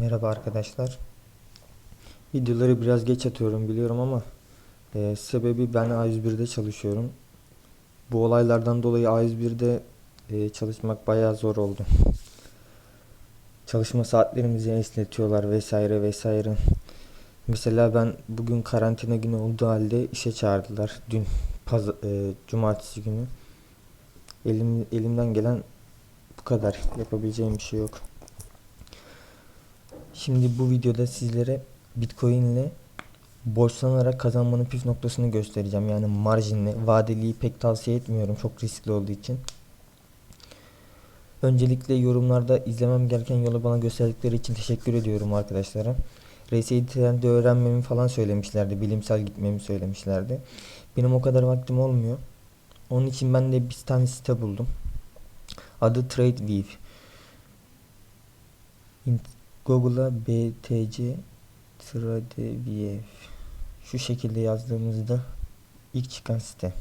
Merhaba arkadaşlar. Videoları biraz geç atıyorum biliyorum ama e, sebebi ben A101'de çalışıyorum. Bu olaylardan dolayı A101'de e, çalışmak bayağı zor oldu. Çalışma saatlerimizi esnetiyorlar vesaire vesaire. Mesela ben bugün karantina günü olduğu halde işe çağırdılar. Dün paz e, cumartesi günü. Elim, elimden gelen bu kadar. Yapabileceğim bir şey yok. Şimdi bu videoda sizlere Bitcoin ile borçlanarak kazanmanın püf noktasını göstereceğim. Yani marjinle. Vadeliyi pek tavsiye etmiyorum. Çok riskli olduğu için. Öncelikle yorumlarda izlemem gereken yolu bana gösterdikleri için teşekkür ediyorum arkadaşlara. RSI Trend'i öğrenmemi falan söylemişlerdi. Bilimsel gitmemi söylemişlerdi. Benim o kadar vaktim olmuyor. Onun için ben de bir tane site buldum. Adı TradeView. Google'a BTC TradeView şu şekilde yazdığımızda ilk çıkan site.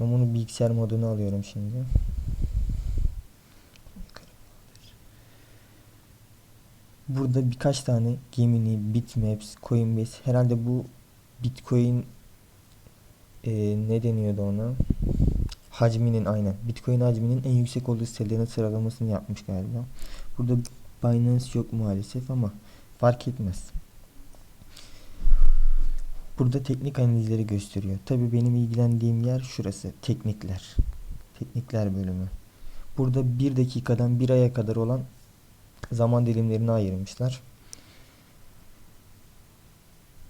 Ben bunu bilgisayar moduna alıyorum şimdi. Burada birkaç tane Gemini, Bitmaps, Coinbase herhalde bu Bitcoin e, ne deniyordu ona? Hacminin aynen. Bitcoin hacminin en yüksek olduğu sitelerin sıralamasını yapmış galiba. Burada Binance yok maalesef ama fark etmez. Burada teknik analizleri gösteriyor. Tabii benim ilgilendiğim yer şurası. Teknikler. Teknikler bölümü. Burada bir dakikadan bir aya kadar olan zaman dilimlerini ayırmışlar.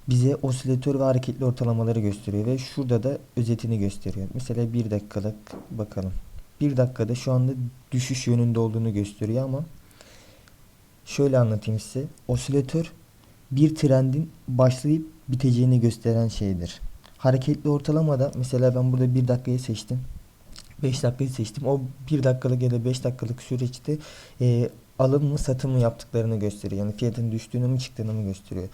Bize osilatör ve hareketli ortalamaları gösteriyor ve şurada da özetini gösteriyor. Mesela bir dakikalık bakalım. Bir dakikada şu anda düşüş yönünde olduğunu gösteriyor ama şöyle anlatayım size. Osilatör bir trendin başlayıp biteceğini gösteren şeydir. Hareketli ortalamada mesela ben burada bir dakikayı seçtim. 5 dakikayı seçtim. O 1 dakikalık ya da 5 dakikalık süreçte e, alım mı satım mı yaptıklarını gösteriyor. Yani fiyatın düştüğünü mü çıktığını mı gösteriyor.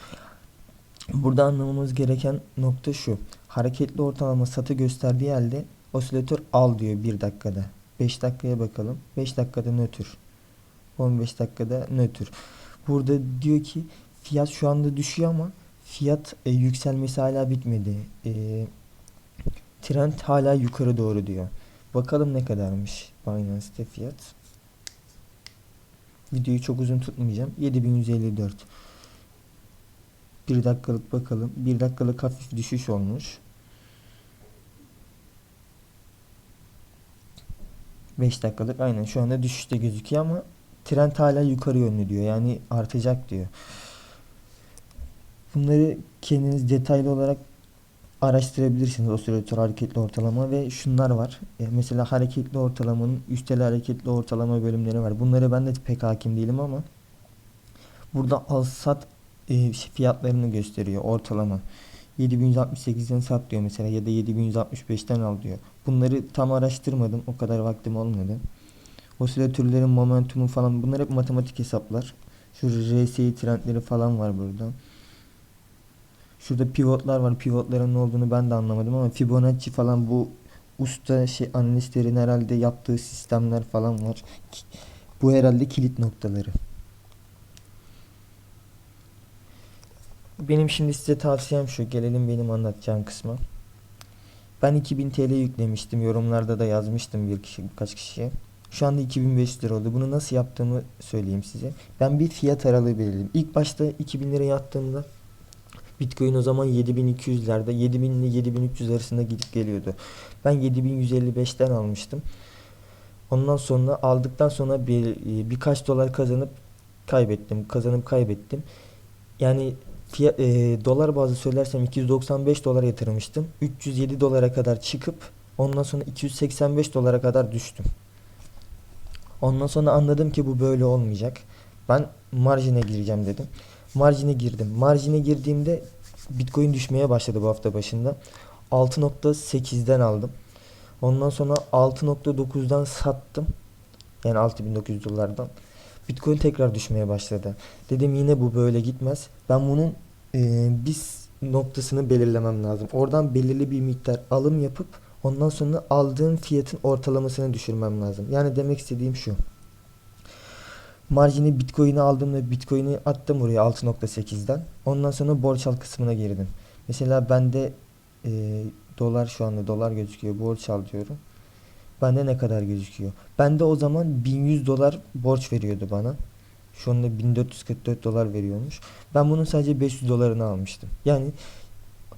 Burada anlamamız gereken nokta şu. Hareketli ortalama satı gösterdiği halde osilatör al diyor 1 dakikada. 5 dakikaya bakalım. 5 dakikada nötr. 15 dakikada nötr. Burada diyor ki fiyat şu anda düşüyor ama fiyat e, yükselmesi hala bitmedi. E, trend hala yukarı doğru diyor. Bakalım ne kadarmış Binance'te fiyat. Videoyu çok uzun tutmayacağım. 7154. Bir dakikalık bakalım. Bir dakikalık hafif düşüş olmuş. 5 dakikalık aynen şu anda düşüşte gözüküyor ama trend hala yukarı yönlü diyor. Yani artacak diyor. Bunları kendiniz detaylı olarak araştırabilirsiniz osilatör hareketli ortalama ve şunlar var. E, mesela hareketli ortalamanın üstel hareketli ortalama bölümleri var. Bunları ben de pek hakim değilim ama burada al sat e, fiyatlarını gösteriyor ortalama. 7168'den sat diyor mesela ya da 7165'ten al diyor. Bunları tam araştırmadım. O kadar vaktim olmadı. Osilatörlerin momentumu falan bunlar hep matematik hesaplar. Şu RSI trendleri falan var burada. Şurada pivotlar var. Pivotların ne olduğunu ben de anlamadım ama Fibonacci falan bu usta şey analistlerin herhalde yaptığı sistemler falan var. Bu herhalde kilit noktaları. Benim şimdi size tavsiyem şu. Gelelim benim anlatacağım kısma. Ben 2000 TL yüklemiştim. Yorumlarda da yazmıştım bir kişi birkaç kişiye. Şu anda 2500 lira oldu. Bunu nasıl yaptığımı söyleyeyim size. Ben bir fiyat aralığı belirledim. İlk başta 2000 liraya attığımda Bitcoin o zaman 7200'lerde 7000 ile 7300 arasında gidip geliyordu. Ben 7155'ten almıştım. Ondan sonra aldıktan sonra bir birkaç dolar kazanıp kaybettim. Kazanıp kaybettim. Yani fiyat, e, dolar bazı söylersem 295 dolar yatırmıştım. 307 dolara kadar çıkıp ondan sonra 285 dolara kadar düştüm. Ondan sonra anladım ki bu böyle olmayacak. Ben marjine gireceğim dedim. Marjine girdim. Marjine girdiğimde Bitcoin düşmeye başladı bu hafta başında. 6.8'den aldım. Ondan sonra 6.9'dan sattım. Yani 6900 dolardan. Bitcoin tekrar düşmeye başladı. Dedim yine bu böyle gitmez. Ben bunun e, biz noktasını belirlemem lazım. Oradan belirli bir miktar alım yapıp ondan sonra aldığım fiyatın ortalamasını düşürmem lazım. Yani demek istediğim şu. Marjini Bitcoin'i aldım ve Bitcoin'i attım buraya 6.8'den. Ondan sonra borç al kısmına girdim. Mesela bende e, dolar şu anda dolar gözüküyor. Borç al diyorum. Bende ne kadar gözüküyor? Bende o zaman 1100 dolar borç veriyordu bana. Şu anda 1444 dolar veriyormuş. Ben bunun sadece 500 dolarını almıştım. Yani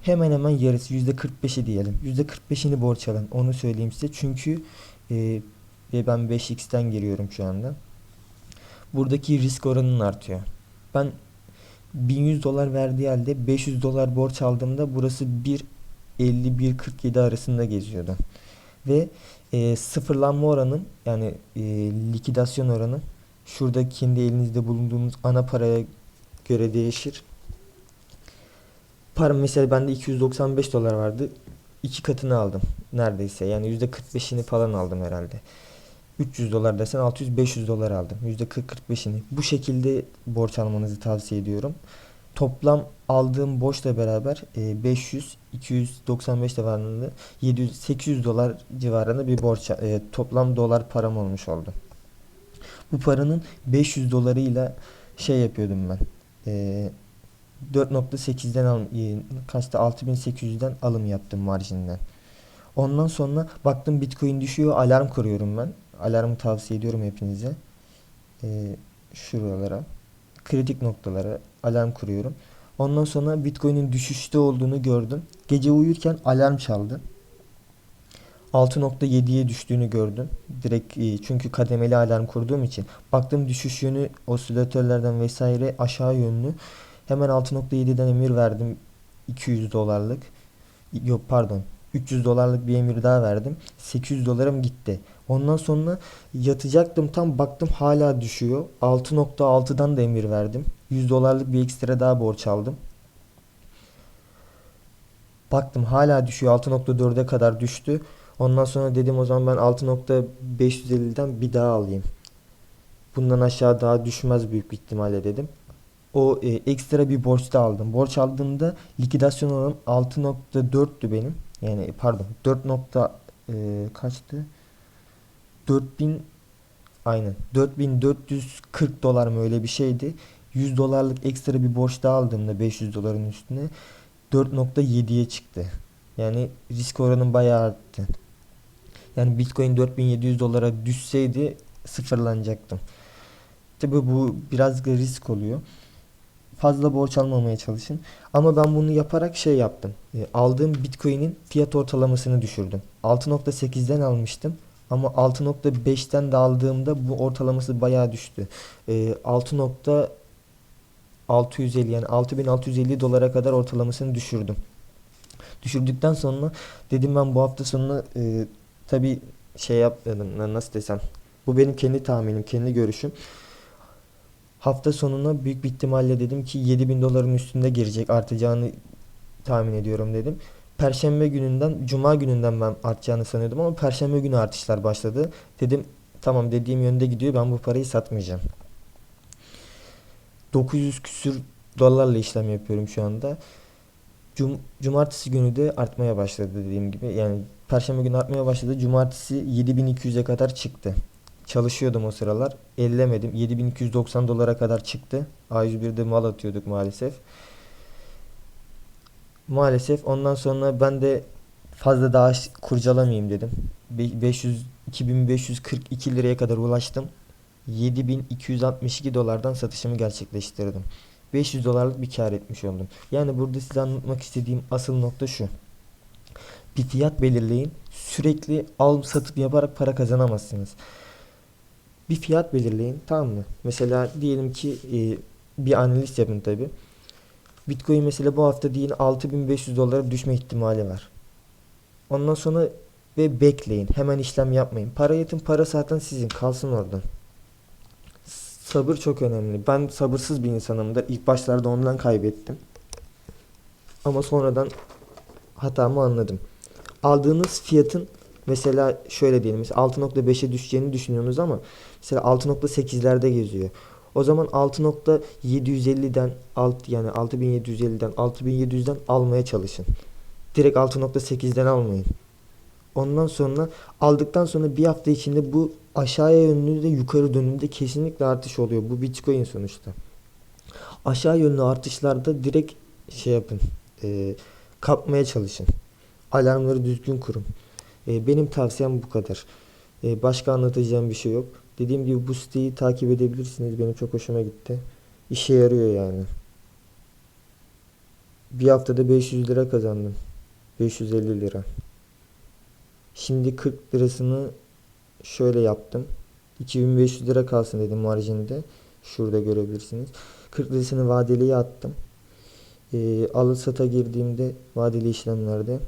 hemen hemen yarısı %45'i diyelim. %45'ini borç alan onu söyleyeyim size. Çünkü e, ve ben 5x'ten giriyorum şu anda. Buradaki risk oranın artıyor. Ben 1100 dolar verdiği halde 500 dolar borç aldığımda burası 1.50-1.47 arasında geziyordu. Ve e, sıfırlanma oranı yani e, likidasyon oranı şurada kendi elinizde bulunduğunuz ana paraya göre değişir. Para mesela bende 295 dolar vardı. iki katını aldım neredeyse. Yani %45'ini falan aldım herhalde. 300 dolar desen 600-500 dolar aldım. %40-45'ini. Bu şekilde borç almanızı tavsiye ediyorum. Toplam aldığım borçla beraber e, 500 295 civarında 700 800 dolar civarında bir borç e, toplam dolar param olmuş oldu. Bu paranın 500 dolarıyla şey yapıyordum ben. E, 4.8'den al e, kaçta 6800'den alım yaptım marjinden. Ondan sonra baktım Bitcoin düşüyor alarm kuruyorum ben. Alarmı tavsiye ediyorum hepinize. E, şuralara kritik noktalara alarm kuruyorum. Ondan sonra Bitcoin'in düşüşte olduğunu gördüm. Gece uyurken alarm çaldı. 6.7'ye düştüğünü gördüm. Direkt e, çünkü kademeli alarm kurduğum için. Baktım düşüş yönü osilatörlerden vesaire aşağı yönlü. Hemen 6.7'den emir verdim. 200 dolarlık. Yok pardon. 300 dolarlık bir emir daha verdim. 800 dolarım gitti. Ondan sonra yatacaktım tam baktım hala düşüyor. 6.6'dan da emir verdim. 100 dolarlık bir ekstra daha borç aldım. Baktım hala düşüyor. 6.4'e kadar düştü. Ondan sonra dedim o zaman ben 6.550'den bir daha alayım. Bundan aşağı daha düşmez büyük ihtimalle dedim. O e, ekstra bir borç da aldım. Borç aldığımda likidasyon oranım 6.4'tü benim. Yani pardon 4. Nokta, e, kaçtı? 4000 aynen 4440 dolar mı öyle bir şeydi. 100 dolarlık ekstra bir borç daha aldığımda 500 doların üstüne 4.7'ye çıktı. Yani risk oranım bayağı arttı. Yani Bitcoin 4700 dolara düşseydi sıfırlanacaktım. Tabi bu biraz da risk oluyor. Fazla borç almamaya çalışın. Ama ben bunu yaparak şey yaptım. E, aldığım Bitcoin'in fiyat ortalamasını düşürdüm. 6.8'den almıştım. Ama 6.5'ten de aldığımda bu ortalaması bayağı düştü. E, 6.650 yani 6650 dolara kadar ortalamasını düşürdüm. Düşürdükten sonra dedim ben bu hafta sonu e, tabi şey yapmadım nasıl desem. Bu benim kendi tahminim, kendi görüşüm. Hafta sonuna büyük bir ihtimalle dedim ki 7000 doların üstünde girecek artacağını tahmin ediyorum dedim. Perşembe gününden, Cuma gününden ben artacağını sanıyordum ama Perşembe günü artışlar başladı. Dedim tamam dediğim yönde gidiyor ben bu parayı satmayacağım. 900 küsür dolarla işlem yapıyorum şu anda. Cum Cumartesi günü de artmaya başladı dediğim gibi. Yani Perşembe günü artmaya başladı. Cumartesi 7200'e kadar çıktı. Çalışıyordum o sıralar. Ellemedim. 7290 dolara kadar çıktı. A101'de mal atıyorduk maalesef. Maalesef ondan sonra ben de fazla daha kurcalamayayım dedim. 500 2542 liraya kadar ulaştım. 7262 dolardan satışımı gerçekleştirdim. 500 dolarlık bir kar etmiş oldum. Yani burada size anlatmak istediğim asıl nokta şu. Bir fiyat belirleyin. Sürekli al satıp yaparak para kazanamazsınız. Bir fiyat belirleyin tamam mı? Mesela diyelim ki e, bir analiz yapın tabi. Bitcoin mesela bu hafta diyelim 6500 dolara düşme ihtimali var. Ondan sonra ve bekleyin. Hemen işlem yapmayın. Para yatın para zaten sizin. Kalsın orada. Sabır çok önemli. Ben sabırsız bir insanımdır. İlk başlarda ondan kaybettim. Ama sonradan hatamı anladım. Aldığınız fiyatın mesela şöyle diyelim. Mesela 6.5'e düşeceğini düşünüyorsunuz ama mesela 6.8'lerde geziyor. O zaman 6.750'den alt yani 6750'den 6700'den almaya çalışın. Direkt 6.8'den almayın. Ondan sonra aldıktan sonra bir hafta içinde bu aşağıya yönlü de yukarı dönümde kesinlikle artış oluyor. Bu Bitcoin sonuçta. Aşağı yönlü artışlarda direkt şey yapın. e, kapmaya çalışın. Alarmları düzgün kurun. E, benim tavsiyem bu kadar. E, başka anlatacağım bir şey yok. Dediğim gibi bu siteyi takip edebilirsiniz. Benim çok hoşuma gitti. İşe yarıyor yani. Bir haftada 500 lira kazandım. 550 lira. Şimdi 40 lirasını şöyle yaptım. 2500 lira kalsın dedim marjinde. Şurada görebilirsiniz. 40 lirasını vadeliye attım. Ee, alı sata girdiğimde vadeli işlemlerde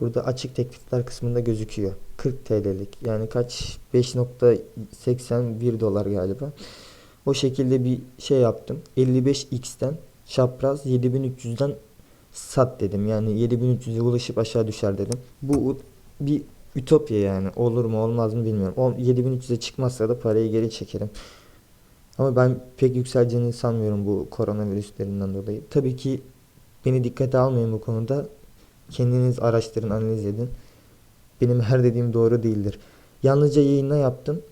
burada açık teklifler kısmında gözüküyor. 40 TL'lik. Yani kaç? 5.81 dolar galiba. O şekilde bir şey yaptım. 55x'ten çapraz 7300'den sat dedim. Yani 7300'e ulaşıp aşağı düşer dedim. Bu bir ütopya yani. Olur mu olmaz mı bilmiyorum. O 7300'e çıkmazsa da parayı geri çekerim. Ama ben pek yükseleceğini sanmıyorum bu koronavirüslerinden dolayı. Tabii ki beni dikkate almayın bu konuda. Kendiniz araştırın, analiz edin. Benim her dediğim doğru değildir. Yalnızca yayına yaptım.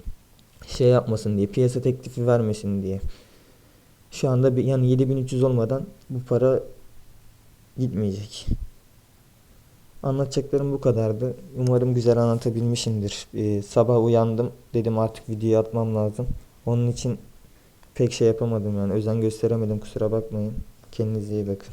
Şey yapmasın diye, piyasa teklifi vermesin diye. Şu anda bir, yani 7300 olmadan bu para gitmeyecek. Anlatacaklarım bu kadardı. Umarım güzel anlatabilmişimdir. Ee, sabah uyandım. Dedim artık video atmam lazım. Onun için pek şey yapamadım yani. Özen gösteremedim. Kusura bakmayın. Kendinize iyi bakın.